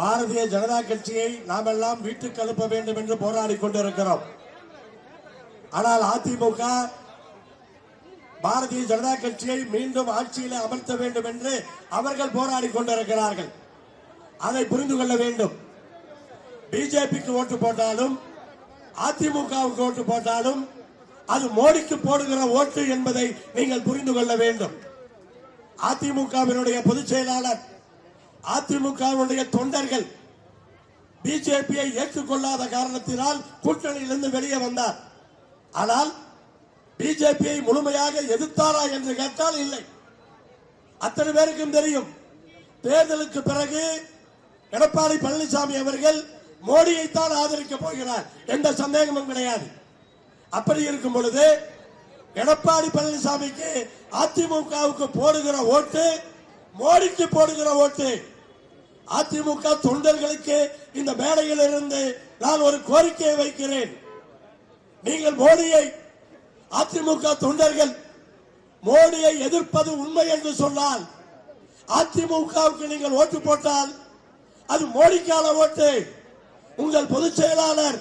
பாரதிய ஜனதா கட்சியை நாமெல்லாம் வீட்டுக்கு அனுப்ப வேண்டும் என்று போராடி கொண்டிருக்கிறோம். ஆனால் அதிமுக பாரதிய ஜனதா கட்சியை மீண்டும் ஆட்சியில் அமர்த்த வேண்டும் என்று அவர்கள் போராடி கொண்டிருக்கிறார்கள். அதை புரிந்து கொள்ள வேண்டும். பிஜேபிக்கு ஓட்டு போட்டாலும் அதிமுகவுக்கு ஓட்டு போட்டாலும் அது மோடிக்கு போடுகிற ஓட்டு என்பதை நீங்கள் புரிந்து கொள்ள வேண்டும். அதிமுகவினுடைய பொதுச் செயலாளர் அதிமுகவினுடைய தொண்டர்கள் பிஜேபியை ஏற்றுக்கொள்ளாத காரணத்தினால் கூட்டணியிலிருந்து வெளியே வந்தார். ஆனால் பிஜேபியை முழுமையாக எதிர்த்தாரா என்று கேட்டால் இல்லை. அத்தனை பேருக்கும் தெரியும். தேர்தலுக்கு பிறகு எடப்பாடி பழனிசாமி அவர்கள் மோடியைத்தான் ஆதரிக்க போகிறார் எந்த சந்தேகமும் கிடையாது. அப்படி இருக்கும் பொழுது எடப்பாடி பழனிசாமிக்கு அதிமுகவுக்கு போடுகிற ஓட்டு மோடிக்கு போடுகிற ஓட்டு அதிமுக தொண்டர்களுக்கு இந்த மேடையில் இருந்து நான் ஒரு கோரிக்கையை வைக்கிறேன். நீங்கள் மோடியை அதிமுக தொண்டர்கள் மோடியை எதிர்ப்பது உண்மை என்று சொன்னால் அதிமுகவுக்கு நீங்கள் ஓட்டு போட்டால் அது மோடிக்கான ஓட்டு. உங்கள் பொதுச் செயலாளர்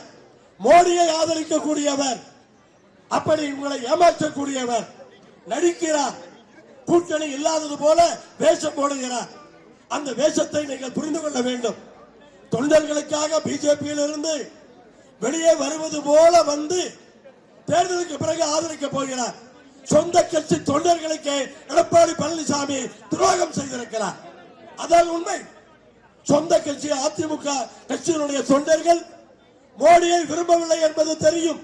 மோடியை ஆதரிக்கக்கூடியவர் அப்படி உங்களை ஏமாற்றக்கூடியவர் நடிக்கிறார் கூட்டணி இல்லாதது போல வேஷம் போடுகிறார். அந்த வேஷத்தை நீங்கள் புரிந்து கொள்ள வேண்டும். தொண்டர்களுக்காக பிஜேபியில் இருந்து வெளியே வருவது போல வந்து தேர்தலுக்கு பிறகு ஆதரிக்க போகிறார். சொந்த கட்சி தொண்டர்களுக்கு எடப்பாடி பழனிசாமி துரோகம் செய்திருக்கிறார். அதான் உண்மை. சொந்த கட்சி அதிமுக கட்சியினுடைய தொண்டர்கள் மோடியை விரும்பவில்லை என்பது தெரியும்.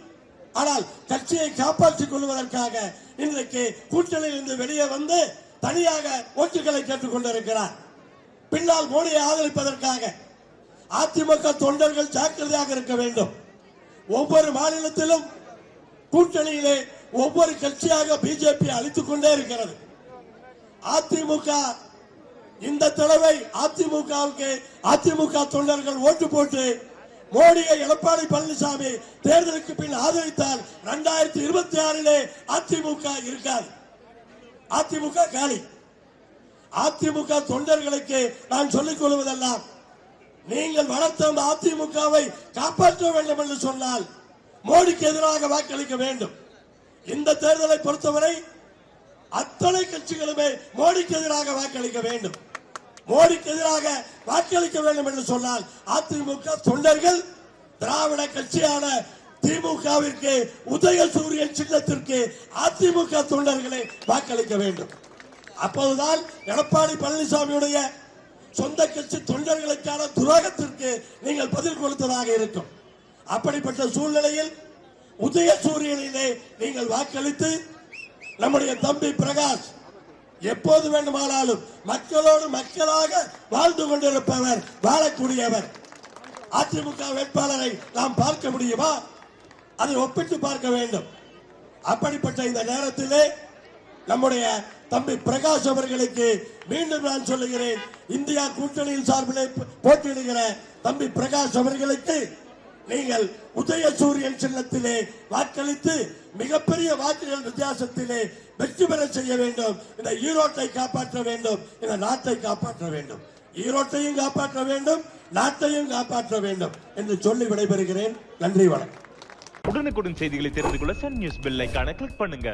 ஆனால் கட்சியை காப்பாற்றிக் கொள்வதற்காக இன்றைக்கு கூட்டணியில் இருந்து வெளியே வந்து தனியாக ஓட்டுகளை கேட்டுக் கொண்டிருக்கிறார். பின்னால் மோடியை ஆதரிப்பதற்காக அதிமுக தொண்டர்கள் ஜாக்கிரதையாக இருக்க வேண்டும். ஒவ்வொரு மாநிலத்திலும் கூட்டணியிலே ஒவ்வொரு கட்சியாக பிஜேபி அழித்துக் கொண்டே இருக்கிறது. அதிமுக இந்த தடவை அதிமுகவுக்கு அதிமுக தொண்டர்கள் ஓட்டு போட்டு மோடியை எடப்பாடி பழனிசாமி தேர்தலுக்கு பின் ஆதரித்தால் இரண்டாயிரத்தி இருபத்தி ஆறிலே அதிமுக இருக்காது. அதிமுக காலி. அதிமுக தொண்டர்களுக்கு நான் சொல்லிக் கொள்வதெல்லாம் நீங்கள் வளர்த்த அதிமுகவை காப்பாற்ற வேண்டும் என்று சொன்னால் மோடிக்கு எதிராக வாக்களிக்க வேண்டும். இந்த தேர்தலை பொறுத்தவரை அத்தனை கட்சிகளுமே மோடிக்கு எதிராக வாக்களிக்க வேண்டும். மோடிக்கு எதிராக வாக்களிக்க வேண்டும் என்று சொன்னால் அதிமுக தொண்டர்கள் திராவிட கட்சியான திமுகவிற்கு உதயசூரியன் சின்னத்திற்கு அதிமுக தொண்டர்களை வாக்களிக்க வேண்டும். அப்போதுதான் எடப்பாடி பழனிசாமியுடைய சொந்த கட்சி தொண்டர்களுக்கான துரோகத்திற்கு நீங்கள் பதில் கொடுத்ததாக இருக்கும். அப்படிப்பட்ட சூழ்நிலையில் உதய சூரியனிலே நீங்கள் வாக்களித்து நம்முடைய தம்பி பிரகாஷ் எப்போது வேண்டுமானாலும் மக்களோடு மக்களாக வாழ்ந்து கொண்டிருப்பவர் வாழக்கூடியவர். அதிமுக வேட்பாளரை நாம் பார்க்க முடியுமா? அதை ஒப்பிட்டு பார்க்க வேண்டும். அப்படிப்பட்ட இந்த நேரத்திலே நம்முடைய தம்பி பிரகாஷ் அவர்களுக்கு மீண்டும் நான் சொல்லுகிறேன் இந்தியா கூட்டணியின் சார்பில் போட்டியிடுகிற தம்பி பிரகாஷ் அவர்களுக்கு நீங்கள் உதய சூரியன் சின்னத்திலே வாக்களித்து மிகப்பெரிய வாக்குகள் வித்தியாசத்திலே வெற்றி பெற செய்ய வேண்டும். இந்த ஈரோட்டை காப்பாற்ற வேண்டும். இந்த நாட்டை காப்பாற்ற வேண்டும். ஈரோட்டையும் காப்பாற்ற வேண்டும் நாட்டையும் காப்பாற்ற வேண்டும் என்று சொல்லி விடைபெறுகிறேன். நன்றி வணக்கம். உடனுக்குடன் செய்திகளை தெரிந்து கொள்ள சன் நியூஸ் பெல் ஐகானை கிளிக் பண்ணுங்க.